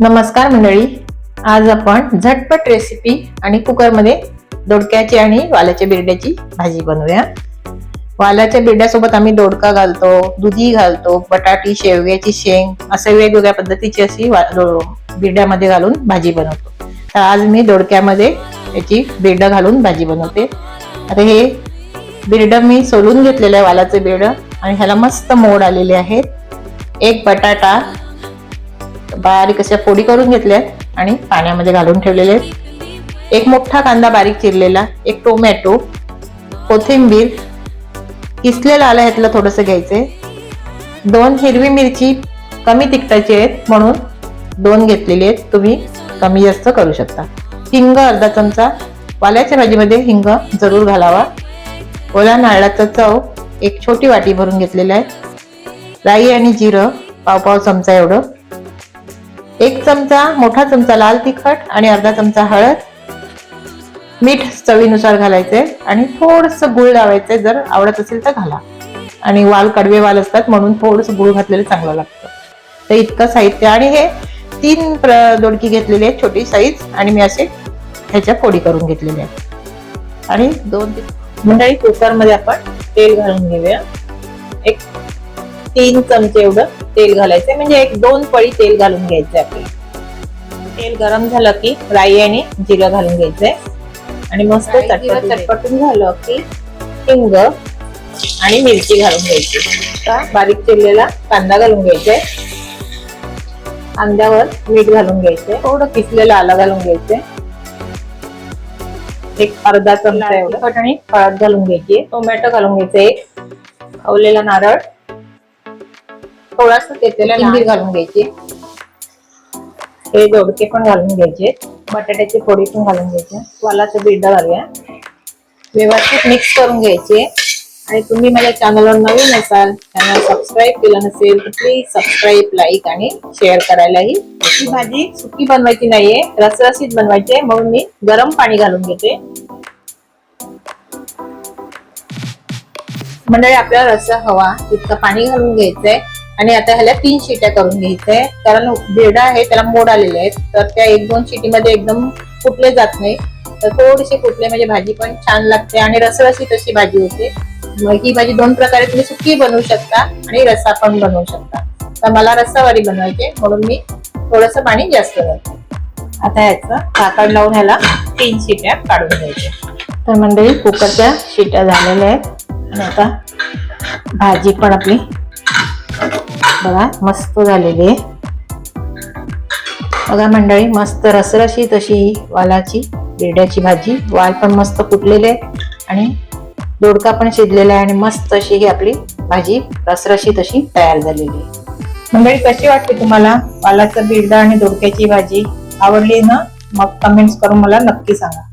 नमस्कार मंडळी. आज आपण झटपट रेसिपी आणि कुकरमध्ये दोडक्याची आणि वालाच्या बिरड्याची भाजी बनवूया. वालाच्या बिरड्यासोबत आम्ही दोडका घालतो दुधी घालतो बटाटी शेवग्याची शेंग असे वेगवेगळ्या पद्धतीची अशी वा- बिरड्यामध्ये घालून भाजी बनवतो. तर आज मी दोडक्यामध्ये याची बिरडं घालून भाजी बनवते. आता हे बिरडं मी सोलून घेतलेलं आहे वालाचं बिरडं. आणि ह्याला मस्त मोड आलेले आहेत. एक बटाटा बारीक अशा फोडी करून घेतल्यात आणि पाण्यामध्ये घालून ठेवलेले आहेत. एक मोठा कांदा बारीक चिरलेला एक टोमॅटो कोथिंबीर किसलेलं आलं ह्यातलं थोडंसं घ्यायचं दोन हिरवी मिरची कमी तिखटाची आहेत म्हणून दोन घेतलेली आहेत. तुम्ही कमी जास्त करू शकता. हिंग अर्धा चमचा वाल्याच्या भाजीमध्ये हिंग जरूर घालावा. ओला नारळाचा चव एक छोटी वाटी भरून घेतलेला आहे. राई आणि जिरं पाव पाव चमचा एवढं. एक चमचा मोठा चमचा लाल तिखट आणि अर्धा चमचा हळद. मीठ चवीनुसार घालायचंय आणि थोडस गुळ लावायचंय जर आवडत असेल तर घाला. आणि वाल कडवे वाल असतात म्हणून थोडस गुळ घातलेलं चांगलं लागतं. तर इतकं साहित्य आणि हे तीन प्र- दोडकी घेतलेली आहेत छोटी साईज आणि मी असे ह्याच्या फोडी करून घेतलेल्या आहेत. आणि दोन ते मंडळी कुकरमध्ये आपण तेल घालून घेऊया. तीन चमचे एवढं तेल घालायचंय. म्हणजे एक दोन पळी तेल घालून घ्यायचंय आपल्याला. तेल गरम झालं की राई आणि जिरं घालून घ्यायचंय. आणि मस्त चटपट चटपटून झालं की हिंग आणि मिरची घालून घ्यायची. आता बारीक चिरलेला कांदा घालून घ्यायचाय. कांद्यावर मीठ घालून घ्यायचंय. थोडं किसलेलं आलं घालून घ्यायचंय. एक अर्धा चमचा एवढं. आणि हळद घालून घ्यायची. टोमॅटो घालून घ्यायचं एक. खवलेला नारळ. थोडासा तेतेला लिंबी घालून घ्यायची. हे दोडके पण घालून घ्यायचे. बटाट्याची फोडी पण घालून घ्यायचे. वालाचं बिड्डा घालूया. व्यवस्थित मिक्स करून घ्यायचे. आणि तुम्ही माझ्या चॅनलवर नवीन असाल चॅनल सबस्क्राईब केलं नसेल तर प्लीज सबस्क्राईब लाईक आणि शेअर करायलाही ही भाजी. सुकी बनवायची नाहीये रसरशीत बनवायची. आहे म्हणून मी गरम पाणी घालून घेते. मंडळी आपल्याला रस्सा हवा तितकं पाणी घालून घ्यायचंय. आणि आता ह्याला तीन शिट्या करून घ्यायचंय कारण बेडा आहे त्याला मोड आलेले आहेत. तर त्या एक दोन शिटीमध्ये एकदम फुटले जात नाही. तर थोडीशी फुटले म्हणजे भाजी पण छान लागते आणि रसरशीत अशी भाजी होते. मग ही भाजी दोन प्रकारे तुम्ही सुकी बनवू शकता आणि रस्सा पण बनवू शकता. तर मला रस्सावारी बनवायचे म्हणून मी थोडस पाणी जास्त घालते. आता ह्याचं काकड लावून ह्याला तीन शिट्या काढून घ्यायच्या तर मंडळी कुकरच्या शिट्या झालेल्या आहेत. आणि आता भाजी पण आपली बघा मस्त झालेली. आहे बघा मंडळी मस्त रसरशी तशी वालाची बिरड्याची भाजी. वाल पण मस्त फुटलेले आणि दोडका पण शिजलेला आहे आणि मस्त अशी ही आपली भाजी रसरशी तशी तयार झालेली आहे. मंडळी कशी वाटते तुम्हाला वालाचं बिरडा आणि दोडक्याची भाजी? आवडली ना? मग कमेंट्स करून मला नक्की सांगा.